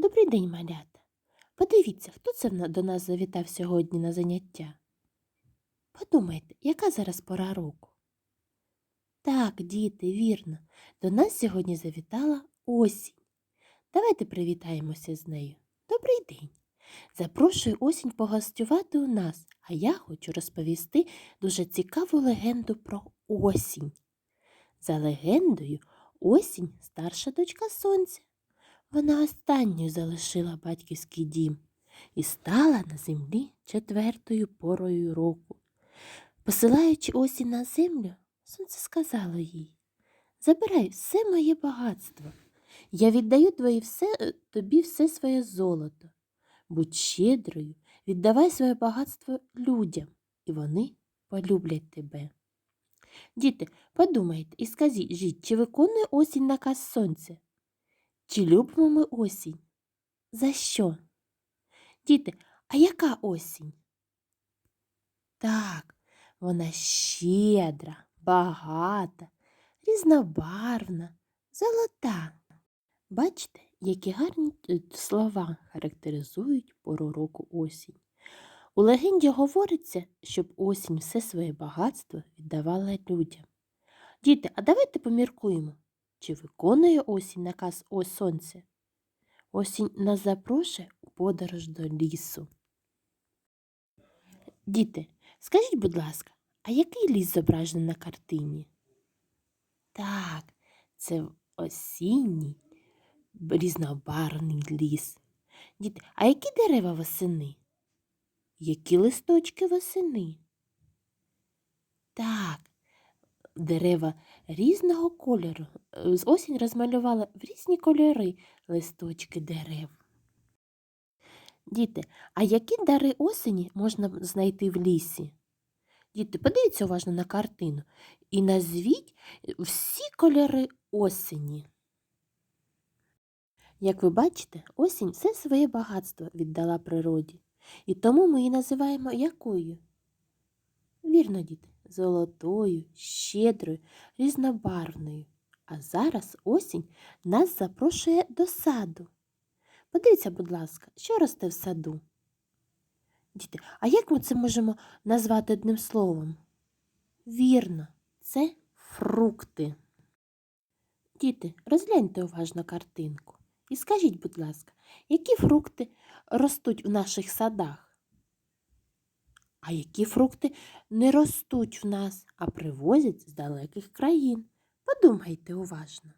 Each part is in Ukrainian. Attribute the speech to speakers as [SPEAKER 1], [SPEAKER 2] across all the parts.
[SPEAKER 1] Добрий день, малята. Подивіться, хто це до нас завітав сьогодні на заняття. Подумайте, яка зараз пора року? Так, діти, вірно. До нас сьогодні завітала осінь. Давайте привітаємося з нею. Добрий день. Запрошую осінь погостювати у нас, а я хочу розповісти дуже цікаву легенду про осінь. За легендою, осінь старша дочка сонця. Вона останньою залишила батьківський дім і стала на землі четвертою порою року. Посилаючи осінь на землю, сонце сказало їй Забирай все моє багатство. Я віддаю твої все, е, тобі все своє золото. Будь щедрою, віддавай своє багатство людям, і вони полюблять тебе. Діти, подумайте і скажіть, чи виконує осінь наказ сонця? Чи любимо ми осінь? За що? Діти, а яка осінь? Так, вона щедра, багата, різнобарвна, золота. Бачите, які гарні е, слова характеризують пору року осінь. У легенді говориться, щоб осінь все своє багатство віддавала людям. Діти, а давайте поміркуємо, чи виконує осінь наказ о сонце? Осінь нас запрошує у подорож до лісу. Діти, скажіть, будь ласка, а який ліс зображений на картині? Так, це осінній різнобарвний ліс. Діти, а які дерева восени? Які листочки восени? Так, дерева різного кольору. З осінь розмалювала в різні кольори листочки дерев. Діти, а які дари осені можна знайти в лісі? Діти, подивіться уважно на картину і назвіть всі кольори осені. Як ви бачите, осінь все своє багатство віддала природі, і тому ми її називаємо якою? Вірно, діти, золотою, щедрою, різнобарвною. А зараз осінь нас запрошує до саду. Подивіться, будь ласка, що росте в саду? Діти, а як ми це можемо назвати одним словом? Вірно, це фрукти. Діти, розгляньте уважно картинку і скажіть, будь ласка, які фрукти ростуть в наших садах? А які фрукти не ростуть в нас, а привозять з далеких країн? Подумайте уважно.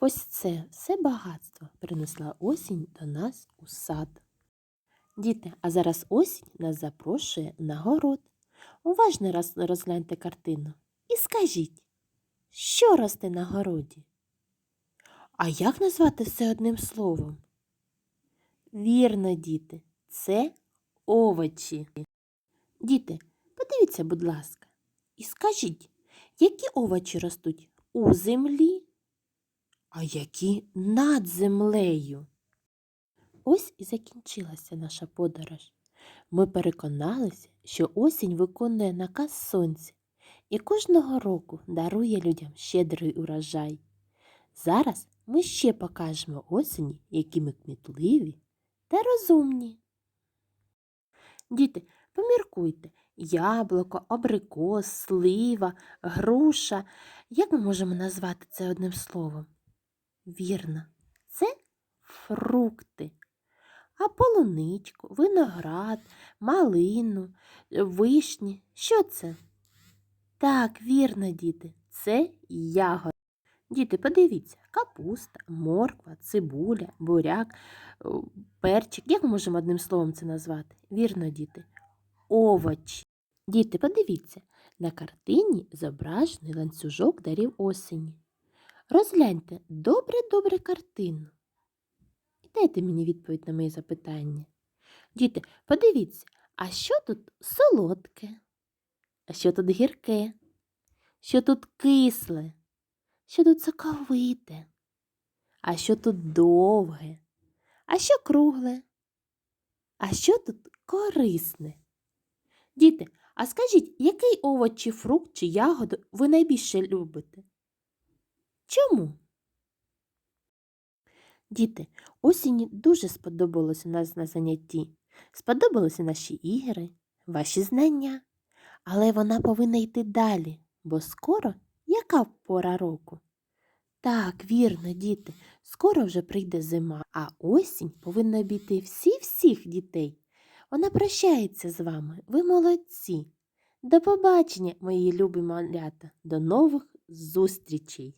[SPEAKER 1] Ось це все багатство принесла осінь до нас у сад. Діти, а зараз осінь нас запрошує на город. Уважно розгляньте картину і скажіть, що росте на городі? А як назвати все одним словом? Вірно, діти, це овочі. Діти, подивіться, будь ласка, і скажіть, які овочі ростуть у землі, а які над землею? Ось і закінчилася наша подорож. Ми переконалися, що осінь виконує наказ сонця і кожного року дарує людям щедрий урожай. Зараз ми ще покажемо осені, які ми кмітливі та розумні. Діти, поміркуйте, яблуко, абрикос, слива, груша. Як ми можемо назвати це одним словом? Вірно, це фрукти. А полуничку, виноград, малину, вишні. Що це? Так, вірно, діти, це ягоди. Діти, подивіться, капуста, морква, цибуля, буряк, перчик. Як ми можемо одним словом це назвати? Вірно, діти. Овочі. Діти, подивіться, на картині зображений ланцюжок дарів осені. Розгляньте добре-добре картину. І дайте мені відповідь на мої запитання. Діти, подивіться, а що тут солодке? А що тут гірке? Що тут кисле? Що тут соковите? А що тут довге? А що кругле? А що тут корисне? Діти, а скажіть, який овоч чи фрукт чи ягоду ви найбільше любите? Чому? Діти, осінь дуже сподобалося нас на занятті. Сподобалися наші ігри, ваші знання. Але вона повинна йти далі, бо скоро яка пора року? Так, вірно, діти, скоро вже прийде зима, а осінь повинна обійти всіх-всіх дітей. Вона прощається з вами, ви молодці. До побачення, мої любі малята, до нових зустрічей!